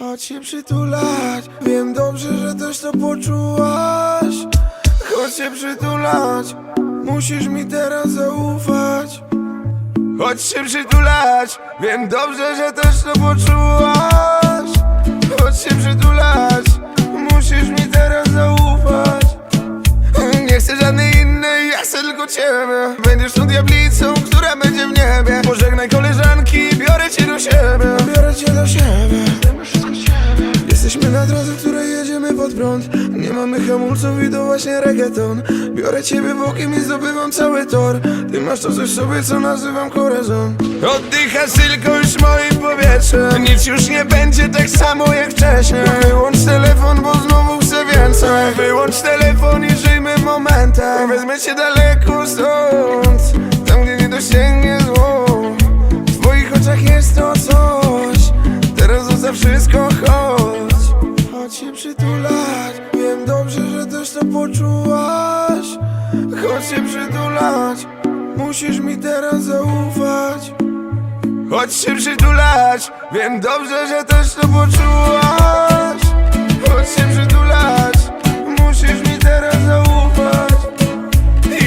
Chodź się przytulać. Wiem dobrze, że też to poczułaś. Chodź się przytulać. Musisz mi teraz zaufać. Chodź się przytulać. Wiem dobrze, że też to poczułaś. Chodź się przytulać. Musisz mi teraz zaufać. Nie chcę żadnej innej, ja chcę tylko ciebie. Będziesz tą diablicą, która będzie w niebie. Pożegnaj koleżanki, biorę cię do siebie. Biorę cię do siebie. Jesteśmy na drodze, której jedziemy pod prąd. Nie mamy hamulców i to właśnie reggaeton. Biorę ciebie bokiem i zdobywam cały tor. Ty masz to coś w sobie, co nazywam korazon. Oddychasz tylko już moim powietrzem. Nic już nie będzie tak samo jak wcześniej. Wyłącz telefon, bo znowu więcej Wyłącz telefon i żyjmy momentem. Wezmę cię daleko stąd Tam, gdzie nie dosięgnie zło. W twoich oczach jest to coś. Teraz zostaw wszystko, chodź. Chodź się przytulać. Wiem dobrze, że też to poczułaś. Chodź się przytulać. Musisz mi teraz zaufać. Chodź się przytulać. Wiem dobrze, że też to poczułaś. Chodź się przytulać teraz zaufać.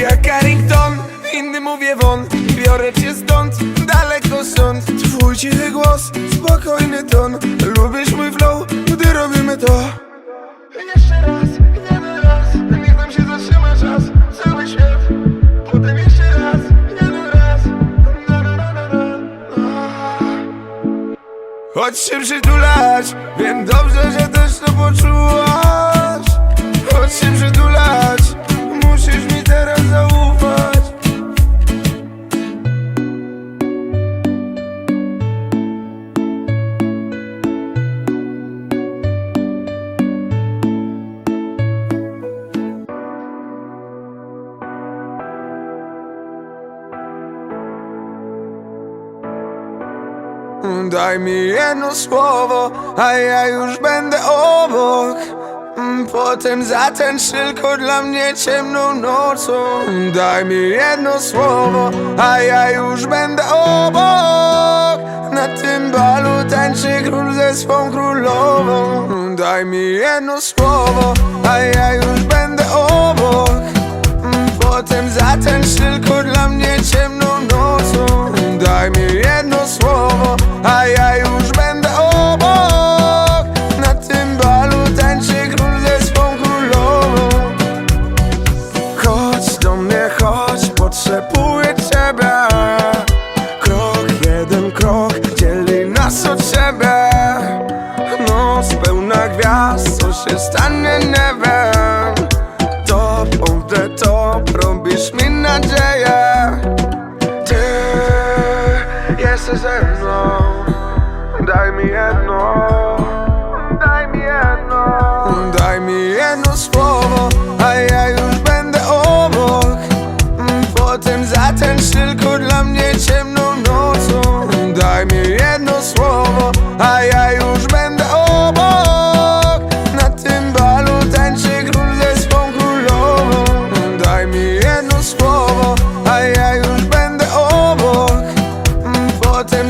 Jak Carrington, inny mówię won. Biorę cię stąd, daleko stąd. Twój cichy głos, spokojny ton. Lubisz mój flow, gdy robimy to. Jeszcze raz, jeden raz. Niech nam się zatrzyma czas, cały świat. Potem jeszcze raz, jeden raz. Na, na, na, na, na. Chodź się przytulać. Wiem dobrze, że też to poczułaś Chodź się przytulać Musisz mi teraz zaufać. Daj mi jedno słowo, a ja już będę obok Potem zatańcz tylko dla mnie ciemną nocą. Daj mi jedno słowo, a ja już będę obok. Na tym balu tańczy król ze swą królową. Daj mi jedno słowo, a ja już będę obok. Potem zatańcz tylko dla mnie ciemną nocą. Daj mi jedno słowo, a ja już będę jesteś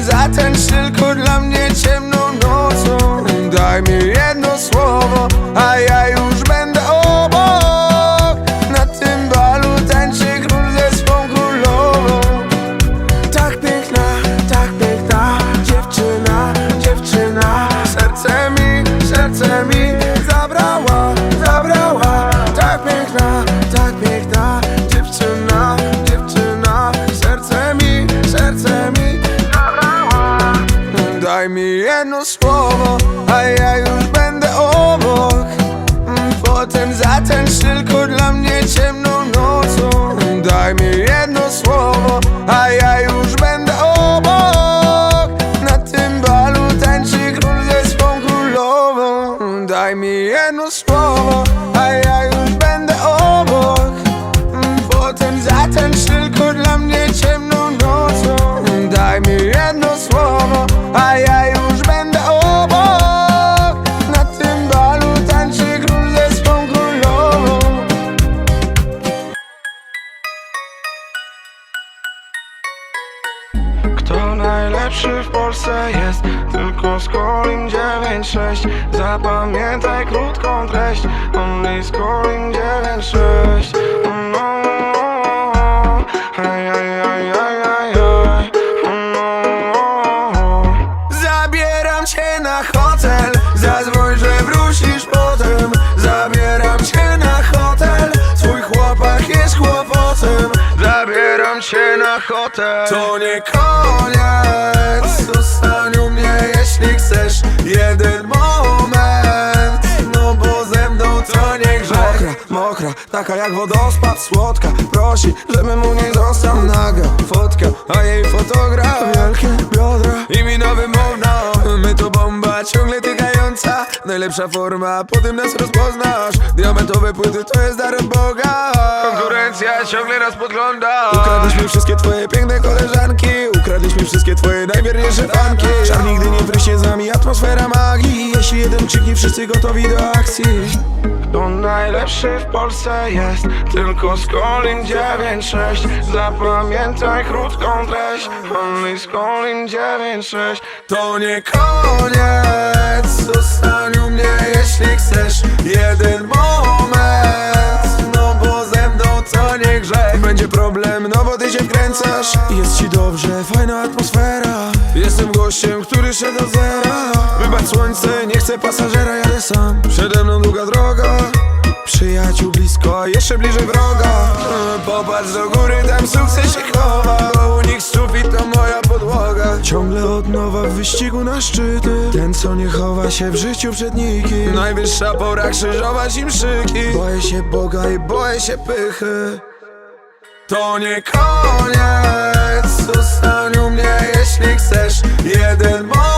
Zatańcz tylko dla mnie ciemną nocą. Daj mi jedno słowo, zatańcz tylko dla mnie ciemną najlepszy w Polsce jest? Tylko Skolin 9-6 Zapamiętaj krótką treść. Only Skolin 9-6 Na hotel. To nie koniec. Zostań u mnie jeśli chcesz. Jeden moment. No bo ze mną to nie grzech. Mokra, mokra, taka jak wodospad Słodka, prosi, żebym mu nie został naga. Fotka, a jej fotograf Wielkie biodra. I mina wymowna My to bomba, ciągle tykająca Najlepsza forma, po tym nas rozpoznasz. Diamentowe płyty to jest dar od Boga. Konkurencja ciągle nas podgląda. Ukradliśmy wszystkie twoje piękne koleżanki. Ukradliśmy wszystkie twoje najwierniejsze fanki. Czar nigdy nie wryśnie z nami atmosfera magii. Jeśli jeden krzyknie, wszyscy gotowi do akcji. To najlepszy w Polsce jest Tylko Skolin 9-6 Zapamiętaj krótką treść. Only Skolin 9-6 To nie koniec U mnie jeśli chcesz. Jeden moment. No bo ze mną to nie grzech Będzie problem, no bo ty się wkręcasz. Jest ci dobrze, fajna atmosfera. Jestem gościem, który szedł do zera. Wybacz słońce, nie chcę pasażera, jadę sam. Przede mną długa droga Przyjaciół blisko, a jeszcze bliżej wroga. E, Popatrz do góry, tam sukces się chowa. U nich sufit to moja podłoga. Ciągle od nowa w wyścigu na szczyty. Ten co nie chowa się w życiu przed nikim Najwyższa pora krzyżować im szyki. Boję się Boga i boję się pychy. To nie koniec. Zostań u mnie jeśli chcesz. Jeden moment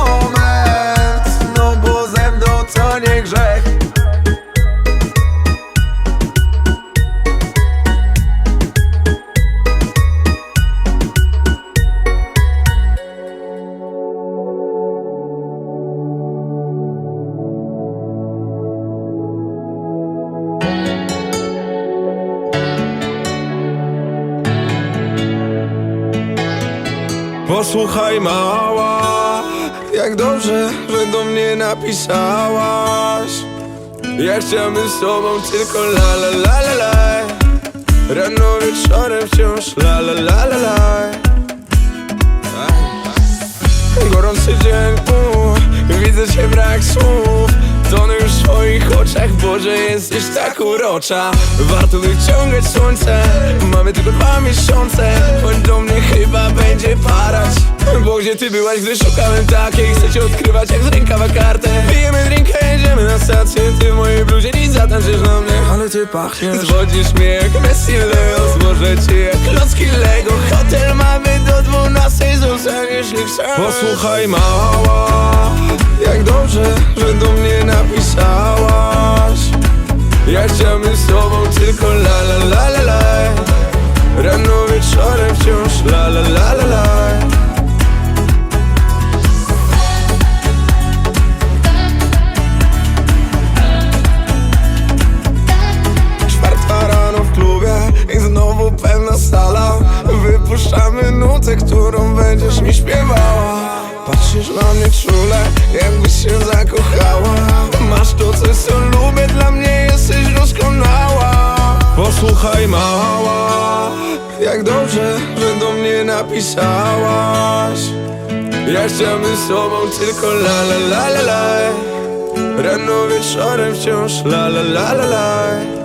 Posłuchaj mała Jak dobrze, że do mnie napisałaś. Ja chciałbym z tobą tylko la la la la la. Rano wieczorem wciąż la la la la la. Gorący dzień, u, widzę cię brak słów Tonę już w twoich oczach, Boże jesteś tak urocza. Warto wyciągać słońce, mamy tylko dwa miesiące. Chodź do mnie chyba będzie parać. Bo gdzie ty byłaś, gdy szukałem takiej? Chcę cię odkrywać jak z rękawa kartę. Pijemy drinka, jedziemy na stację. Ty w mojej bluzie dziś zatańczysz na mnie. Ale ty pachniesz. Zwodzisz mnie jak Messi Leo. Złożę cię jak klocki Lego. Hotel mamy do dwunastej Zostań jeśli chcesz Posłuchaj mała Jak dobrze, że do mnie napisałaś. Ja chciałbym z tobą tylko la la la la la. Rano wieczorem wciąż la la la la la. Czwarta rano w klubie i znowu pełna sala Wypuszczamy nutę, którą będziesz mi śpiewała. Patrzysz na mnie czule, jakbyś się zakochała. Masz to coś, co lubię, dla mnie jesteś doskonała. Posłuchaj mała, jak dobrze, że do mnie napisałaś. Ja chciałbym z tobą tylko la la la la la. Rano wieczorem wciąż la la la la la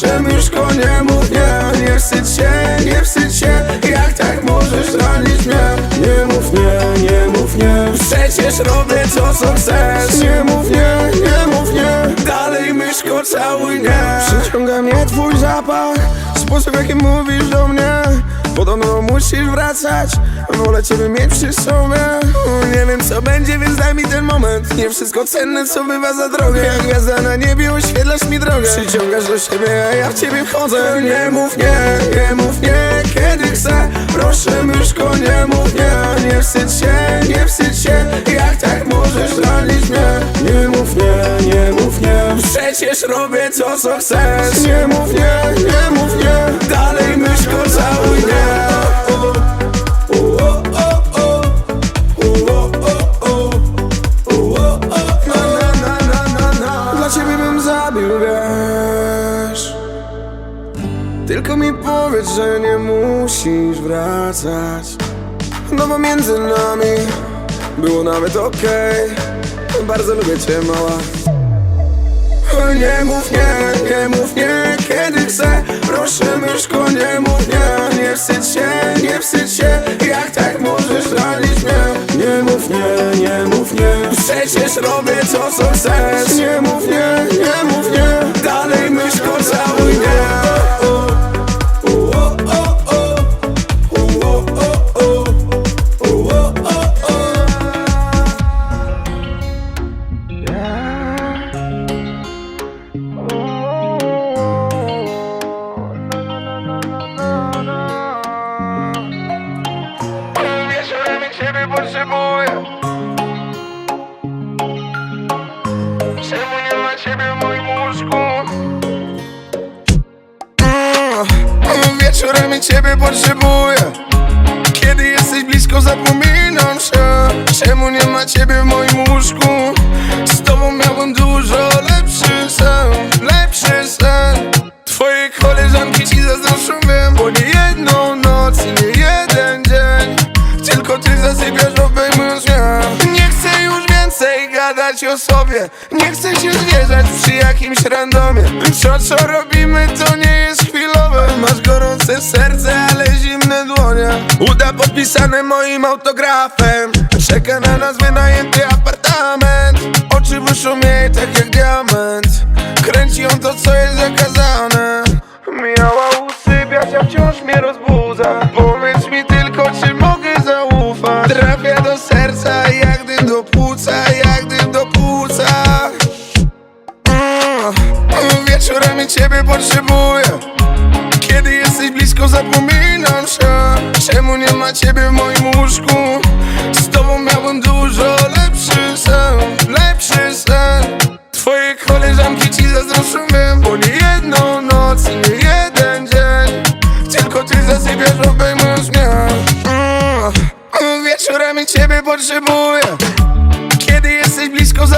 Proszę myszko, nie mów nie Nie wstydź się, nie wstydź się. Jak tak możesz ranić mnie? Nie mów nie, nie mów nie. Przecież robię to, co chcesz. Nie mów nie, nie mów nie. Dalej myszko, całuj mnie Przyciąga mnie twój zapach. Sposób, jaki mówisz do mnie. Podobno musisz wracać Wolę ciebie mieć przy sobie. Nie wiem co będzie, więc daj mi ten moment. Nie wszystko cenne, co bywa za drogę. Jak gwiazda na niebie, oświetlasz mi drogę. Przyciągasz do siebie, a ja w ciebie wchodzę. Nie mów nie, nie mów nie, kiedy chcę Proszę myszko, nie mów nie. Nie wstydź się, nie wstydź się. Jak tak możesz ranić mnie? Nie mów nie, nie mów nie. Przecież robię to, co chcesz. Nie mów nie, nie mów nie. Dalej myszko, całuj mnie że nie musisz wracać. No bo między nami było nawet okej. Bardzo lubię cię, mała. Nie mów nie, nie mów nie, kiedy chcę. Proszę myszko, nie mów nie. Nie wstydź się, nie wstydź się. Jak tak możesz ranić mnie? Nie mów nie, nie mów nie. Przecież robię to, co chcesz. Nie mów nie, nie mów nie. Dalej myszko, całuj mnie o sobie. Nie chcę się zwierzać przy jakimś randomie. To co robimy to nie jest chwilowe. Masz gorące serce, ale zimne dłonie. Uda podpisane moim autografem. Czeka na nas wynajęty apartament. Oczy wyszą jej tak jak diament. Kręci ją to co jest zakazane. Miała usypiać, a wciąż mnie rozbudza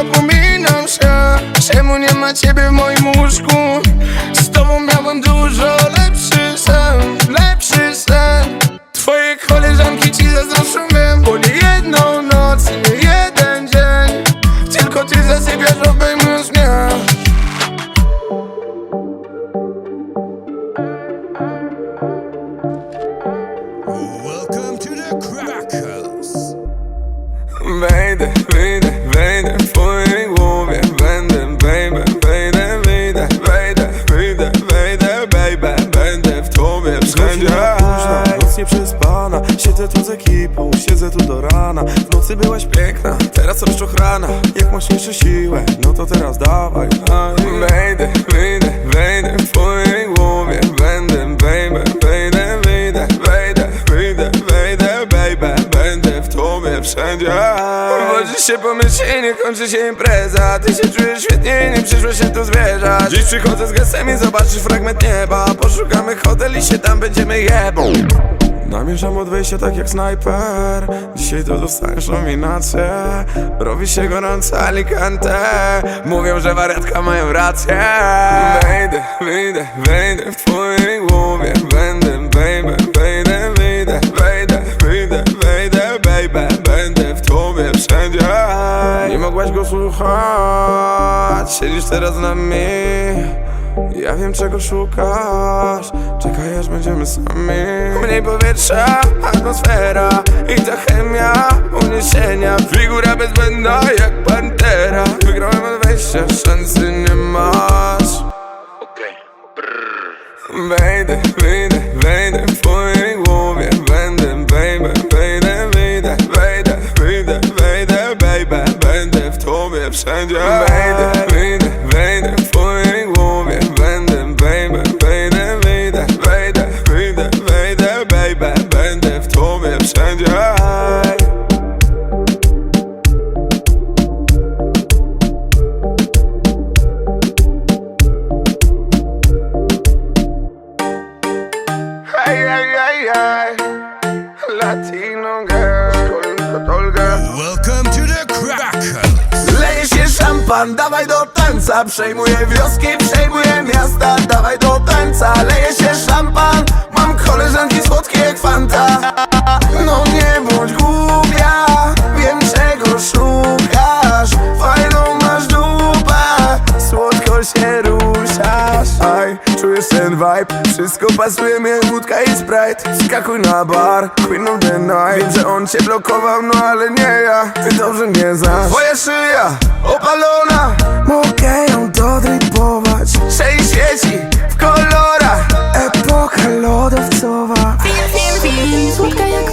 zapominam się Czemu nie ma ciebie w moim łóżku Późna, noc nieprzespana Siedzę tu z ekipą, siedzę tu do rana. W nocy byłaś piękna, teraz rozczochrana Jak masz jeszcze siłę, no to teraz dawaj. Aj. Wejdę, wyjdę, wejdę w twojej tobie wszędzie Wodzisz się po myśli, kończy się impreza. Ty się czujesz świetnie, nie przyszło się tu zwierzać. Dziś przychodzę z gestem i zobaczysz fragment nieba. Poszukamy hotel i się tam będziemy jebą. Namierzam od wejścia tak jak snajper. Dzisiaj to dostaniesz nominację. Robi się gorąco Alicante. Mówią, że wariatka mają rację. Wejdę, wyjdę, wejdę w twojej głowie. Będę, Nie mogłaś go słuchać. Siedzisz teraz na mnie. Ja wiem czego szukasz. Czekaj aż będziemy sami. Mniej powietrza, atmosfera I ta chemia, uniesienia. Figura bezbędna jak pantera. Wygrałem od wejścia, szansy nie masz. Wejdę, wyjdę, wejdę w twojej behind szampan, dawaj do tańca. Przejmuję wioski, przejmuję miasta. Dawaj do tańca, leje się szampan. Mam koleżanki słodkie jak fanta. No nie bądź Wszystko pasuje jak wódka i sprite. Skakuj na bar, queen of the night. Wiem, że on cię blokował, no ale nie ja. Ty dobrze mnie znasz. Twoja szyja, opalona. Mogę ją dodrypować. Sześć świeci w kolorach. Epoka lodowcowa. Fin, fin, fin, słodka jak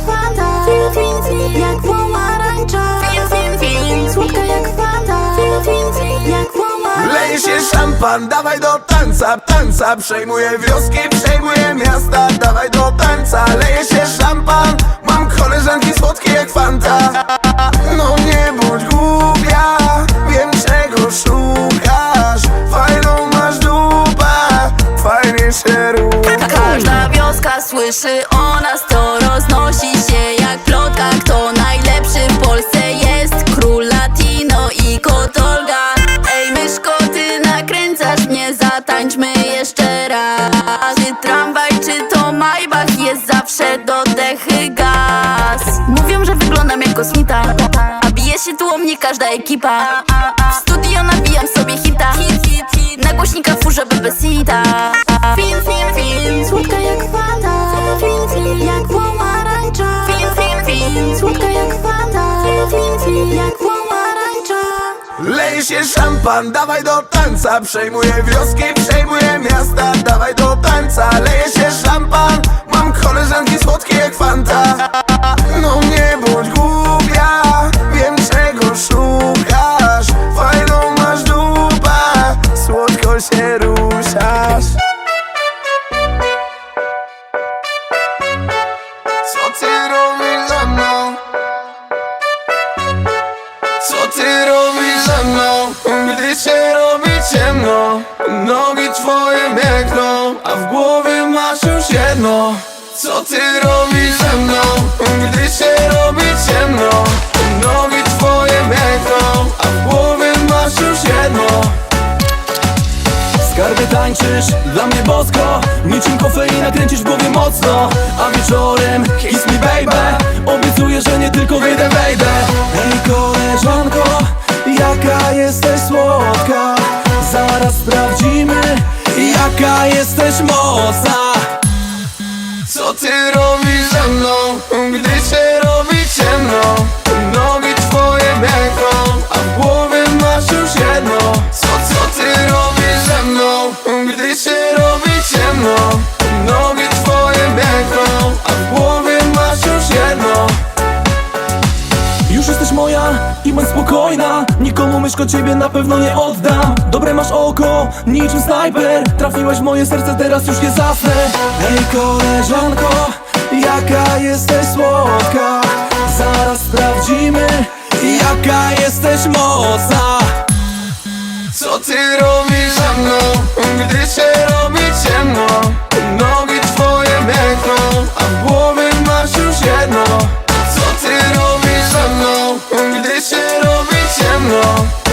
Fin, fin, fin, jak pomarańcza. Fin, fin, fin, słodka jak Fin, fin, fin, jak pomarańcza. Leje się szampan, dawaj do tańca, Przejmuję wioski, przejmuję miasta. Dawaj do tańca, leje się szampan. Mam koleżanki słodkie jak fanta. No nie bądź głupia Wiem czego szukasz. Fajną masz dupę Fajnie się rusza Każda wioska słyszy o każda ekipa. W studio nabijam sobie hita. Na głośnika furze bebesita Fin, fin, fin, słodka jak fanta Fin, fin, jak pomarańcza Fin, fin, fin, słodka jak fanta Fin, fin, jak pomarańcza Leje się szampan, dawaj do tańca. Przejmuję wioski, przejmuję miasta. Dawaj do tańca, leje się szampan. Mam koleżanki słodkie jak fanta. No nie bądź głupia Co ty robisz ze mną, gdy się robi ciemno Nogi twoje biegną, a w głowie masz już jedno. Skarbie tańczysz, dla mnie bosko. Niczym kofeina kręcisz w głowie mocno. A wieczorem kiss me baby. Obiecuję, że nie tylko wyjdę, wejdę. Ej koleżanko, jaka jesteś słodka? Zaraz sprawdzimy, jaka jesteś mocna ty robisz ze mną, myszko ciebie na pewno nie oddam. Dobre masz oko, niczym snajper. Trafiłaś w moje serce, teraz już nie zasnę. Ej koleżanko, jaka jesteś słodka? Zaraz sprawdzimy, jaka jesteś mocna. Co ty robisz ze mną, gdy się robi ciemno Nogi twoje biegną, a w głowie jedno